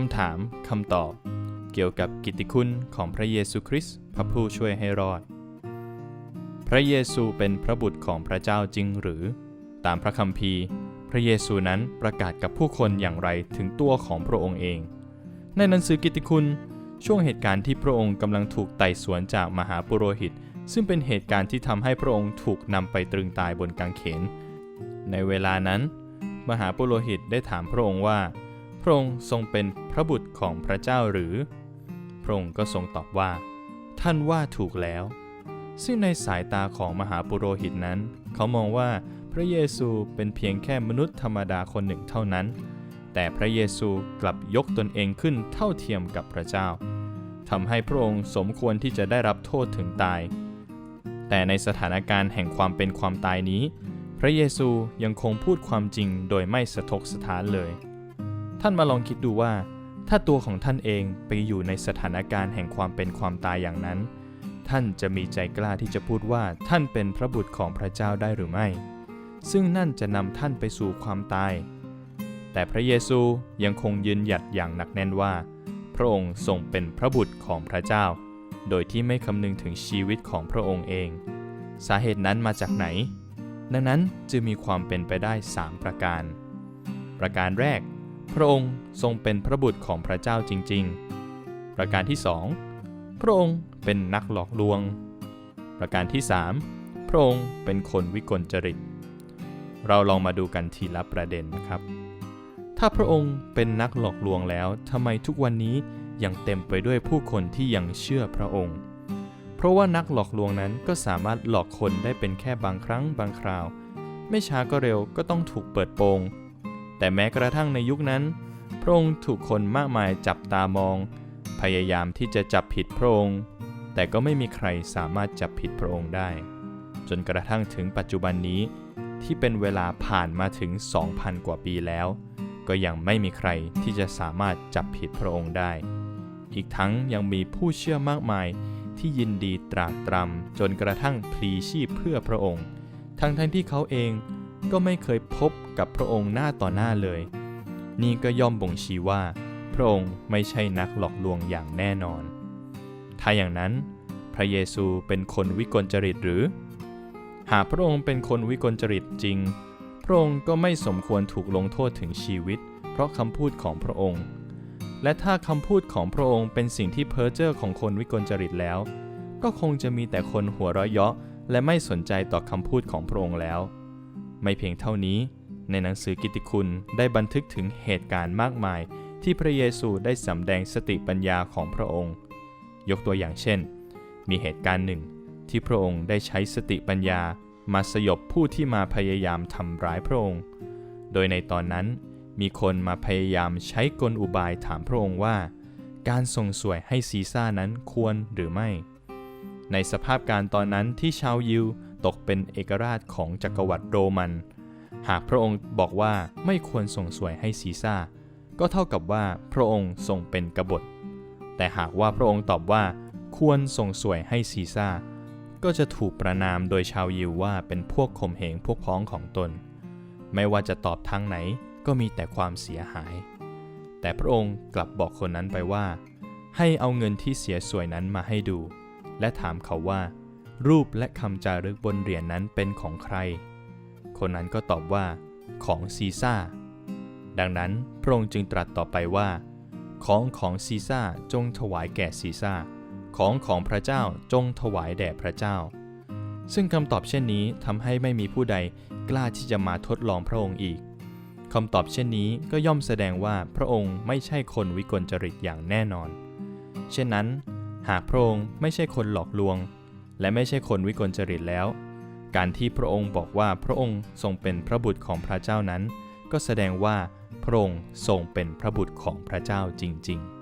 คำถามคำตอบ เกี่ยวกับกิตติคุณของพระเยซูคริสต์พระผู้ช่วยให้รอด พระเยซูเป็นพระบุตรของพระเจ้าจริงหรือ ตามพระคัมภีร์ พระเยซูนั้นประกาศกับผู้คนอย่างไรถึงตัวของพระองค์เอง ในหนังสือกิตติคุณช่วงเหตุการณ์ที่พระองค์กำลังถูกไต่สวนจากมหาปุโรหิต ซึ่งเป็นเหตุการณ์ที่ทำให้พระองค์ถูกนำไปตรึงตายบนกางเขน ในเวลานั้น มหาปุโรหิตได้ถามพระองค์ว่า ระองค์ทรงเป็นพระบุตรของพระเจ้าหรือ พระองค์ก็ทรงตอบว่า ท่านว่าถูกแล้ว ซึ่งในสายตาของมหาปุโรหิตนั้น เขามองว่าพระเยซูเป็นเพียงแค่มนุษย์ธรรมดาคนหนึ่งเท่านั้น แต่พระเยซูกลับยกตนเองขึ้นเท่าเทียมกับพระเจ้าทำให้พระองค์สมควรที่จะได้รับโทษถึงตาย แต่ในสถานการณ์แห่งความเป็นความตายนี้ พระเยซูยังคงพูดความจริงโดยไม่สะทกสถานเลย ท่านมาลองคิดดูว่า ถ้าตัวของท่านเองไปอยู่ในสถานการณ์แห่งความเป็นความตายอย่างนั้น ท่านจะมีใจกล้าที่จะพูดว่าท่านเป็นพระบุตรของพระเจ้าได้หรือไม่ ซึ่งนั่นจะนำท่านไปสู่ความตาย แต่พระเยซูยังคงยืนหยัดอย่างหนักแน่นว่า พระองค์ทรงเป็นพระบุตรของพระเจ้า โดยที่ไม่คำนึงถึงชีวิตของพระองค์เอง สาเหตุนั้นมาจากไหน ดังนั้นจึงมีความเป็นไปได้ 3 ประการ ประการแรก พระองค์ทรงเป็นพระบุตรของพระเจ้าจริง ๆ ประการที่ 2 พระองค์เป็นนักหลอกลวง ประการที่ 3 พระองค์เป็นคนวิกลจริต เราลองมาดูกันทีละประเด็นนะครับ ถ้าพระองค์เป็นนักหลอกลวงแล้วทำไมทุกวันนี้ยังเต็มไปด้วยผู้คนที่ยังเชื่อพระองค์ เพราะว่านักหลอกลวงนั้นก็สามารถหลอกคนได้เป็นแค่บางครั้งบางคราว ไม่ช้าก็เร็วก็ต้องถูกเปิดโปง แต่แม้กระทั่งในยุคนั้น พระองค์ถูกคนมากมายจับตามอง พยายามที่จะจับผิดพระองค์ แต่ก็ไม่มีใครสามารถจับผิดพระองค์ได้ จนกระทั่งถึงปัจจุบันนี้ ที่เป็นเวลาผ่านมาถึง 2,000 กว่าปีแล้ว ก็ยังไม่มีใครที่จะสามารถจับผิดพระองค์ได้ อีกทั้งยังมีผู้เชื่อมากมายที่ยินดีตรากตรำจนกระทั่งพลีชีพเพื่อพระองค์ ทั้งทั้งที่เขาเอง ก็ไม่เคยพบกับพระองค์หน้าต่อหน้าเลย นี่ก็ย่อมบ่งชี้ว่า พระองค์ไม่ใช่นักหลอกลวงอย่างแน่นอน ถ้าอย่างนั้น พระเยซูเป็นคนวิกลจริตหรือ หากพระองค์เป็นคนวิกลจริตจริง พระองค์ก็ไม่สมควรถูกลงโทษถึงชีวิต เพราะคำพูดของพระองค์ และถ้าคำพูดของพระองค์เป็นสิ่งที่เพ้อเจ้อของคนวิกลจริตแล้ว ก็คงจะมีแต่คนหัวเราะเยาะและไม่สนใจต่อคำพูดของพระองค์แล้ว ไม่เพียงเท่านี้ ในหนังสือกิตติคุณได้บันทึกถึงเหตุการณ์มากมาย ที่พระเยซูได้สำแดงสติปัญญาของพระองค์ ยกตัวอย่างเช่น มีเหตุการณ์หนึ่ง ที่พระองค์ได้ใช้สติปัญญามาสยบผู้ที่มาพยายามทำร้ายพระองค์ โดยในตอนนั้นมีคนมาพยายามใช้กลอุบายถามพระองค์ว่า การส่งสวยให้ซีซ่านั้นควรหรือไม่ ในสภาพการตอนนั้นที่ชาวยิว ตกเป็นเอกราชของจักรวรรดิโรมัน หากพระองค์บอกว่าไม่ควรส่งสวยให้ซีซ่า ก็เท่ากับว่าพระองค์ทรงเป็นกบฏ แต่หากว่าพระองค์ตอบว่า ควรส่งสวยให้ซีซ่า ก็จะถูกประนามโดยชาวยิวว่าเป็นพวกข่มเหงพวกพ้องของตน ไม่ว่าจะตอบทางไหนก็มีแต่ความเสียหาย แต่พระองค์กลับบอกคนนั้นไปว่า ให้เอาเงินที่เสียสวยนั้นมาให้ดู และถามเขาว่า รูปและคำจารึกบนเหรียญนนั้นเป็นของใคร คนนั้นก็ตอบว่า ของซีซ่า ดังนั้นพระองค์จึงตรัสต่อไปว่า ของของซีซ่าจงถวายแก่ซีซ่า ของของพระเจ้าจงถวายแด่พระเจ้า ซึ่งคำตอบเช่นนี้ทำให้ไม่มีผู้ใดกล้าที่จะมาทดลองพระองค์อีกคำตอบเช่นนี้ก็ย่อมแสดงว่าพระองค์ไม่ใช่คนวิกลจริตอย่างแน่นอน เช่นนั้น หากพระองค์ไม่ใช่คนหลอกลวง และไม่ใช่คนวิกลจริตแล้ว การที่พระองค์บอกว่าพระองค์ทรงเป็นพระบุตรของพระเจ้านั้น ก็แสดงว่าพระองค์ทรงเป็นพระบุตรของพระเจ้าจริง ๆ